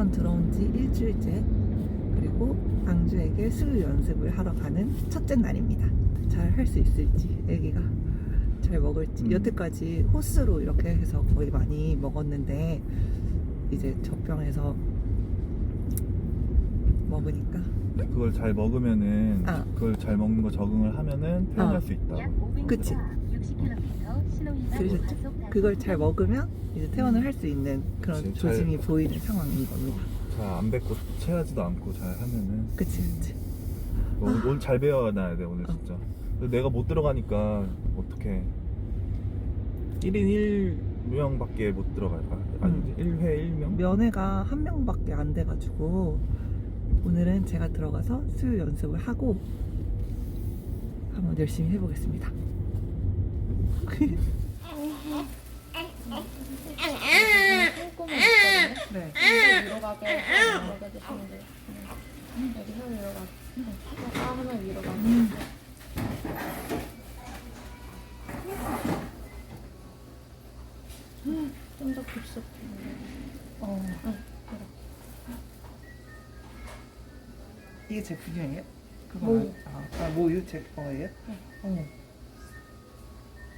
태원 들어온 지 일주일째 그리고 앙주에게 수유 연습을 하러 가는 첫째 날입니다. 잘 할 수 있을지 애기가 잘 먹을지 음. 여태까지 호스로 이렇게 해서 거의 많이 먹었는데 이제 젖병에서 먹으니까 그걸 잘 먹으면은 아. 그걸 잘 먹는 거 적응을 하면은 표현할 어. 수 있다. 약 500m, 그치. 60km 과속 단속 그걸 잘 먹으면 이제 퇴원을 할 수 있는 그런 그치, 잘- 조짐이 보이는 상황인 겁니다. 잘안 뱉고 체하지도 않고 잘 하면은 그치 그치. 오늘, 오늘 잘 배워놔야 돼 오늘 어. 진짜. 근데 내가 못 들어가니까 어떻게 1인 1명밖에 못 들어갈 거야. 아니지 1회 1명? 면회가 한 명밖에 안 돼가지고 오늘은 제가 들어가서 수유 연습을 하고 한번 열심히 해보겠습니다. 네. 위로 가게 하고 해주시면 돼요. 여기 혀 위로 가게. 아 하면 위로 가게. 좀 더 깊숙이. 어. 이게 제 분명이에요? 그거 모유. 아, 아 모유 제 거예요? 네. 어.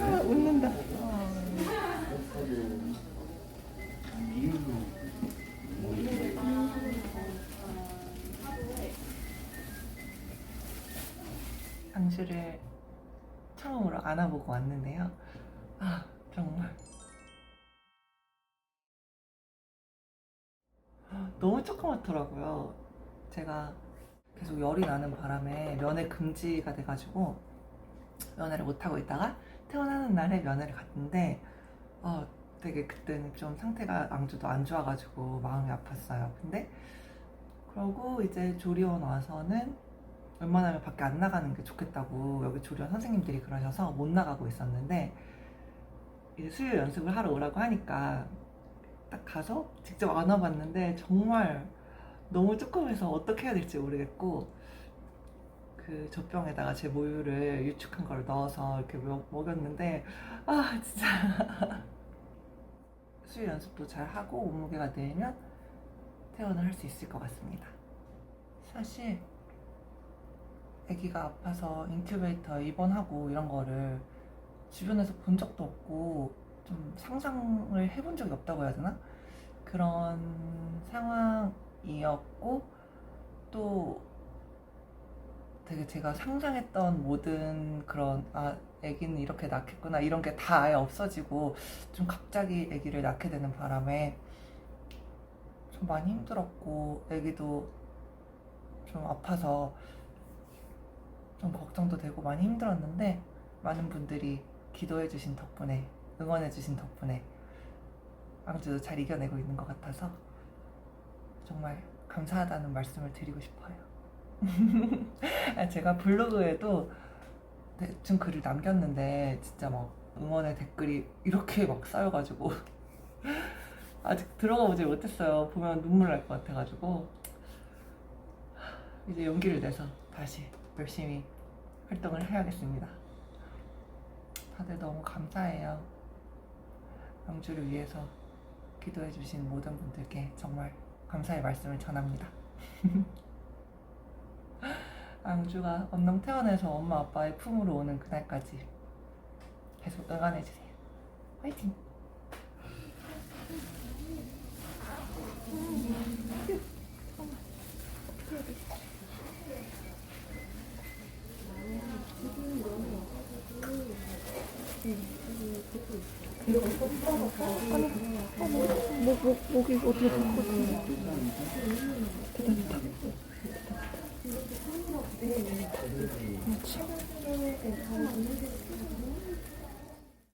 아, 웃는다. 당주를 처음으로 안아보고 왔는데요. 아, 정말. 너무 조그맣더라고요. 제가 계속 열이 나는 바람에 면회 금지가 돼가지고 면회를 못하고 있다가 퇴원하는 날에 면회를 갔는데 어, 되게 그때는 좀 상태가 앙주도 안 좋아가지고 마음이 아팠어요. 근데 그러고 이제 조리원 와서는 웬만하면 밖에 안 나가는 게 좋겠다고 여기 조리원 선생님들이 그러셔서 못 나가고 있었는데 이제 수요 연습을 하러 오라고 하니까 딱 가서 직접 안아봤는데 정말 너무 조금해서 어떻게 해야 될지 모르겠고 그 젖병에다가 제 모유를 유축한 걸 넣어서 이렇게 먹- 먹였는데 아 진짜 수유 연습도 잘 하고 몸무게가 늘면 퇴원을 할 수 있을 것 같습니다. 사실 아기가 아파서 인큐베이터 입원하고 이런 거를 주변에서 본 적도 없고 좀 상상을 해본 적이 없다고 해야 되나? 그런 상황이었고 또 되게 제가 상상했던 모든 그런 아 아기는 이렇게 낳겠구나 이런 게 다 아예 없어지고 좀 갑자기 아기를 낳게 되는 바람에 좀 많이 힘들었고 아기도 좀 아파서 좀 걱정도 되고 많이 힘들었는데 많은 분들이 기도해 주신 덕분에 응원해 주신 덕분에 앙주도 잘 이겨내고 있는 것 같아서 정말 감사하다는 말씀을 드리고 싶어요. 아, 제가 블로그에도 대충 글을 남겼는데 진짜 막 응원의 댓글이 이렇게 막 쌓여가지고 아직 들어가 보지 못했어요. 보면 눈물 날 것 같아가지고 이제 용기를 내서 다시 열심히 활동을 해야겠습니다. 다들 너무 감사해요. 영주를 위해서 기도해 주신 모든 분들께 정말 감사의 말씀을 전합니다. 영주가 엄동 태어나서 엄마 아빠의 품으로 오는 그날까지 계속 응원해 주세요. 화이팅! 음. 목이 어떻게 된 거지? 대단하다. 대단하다. 그렇지.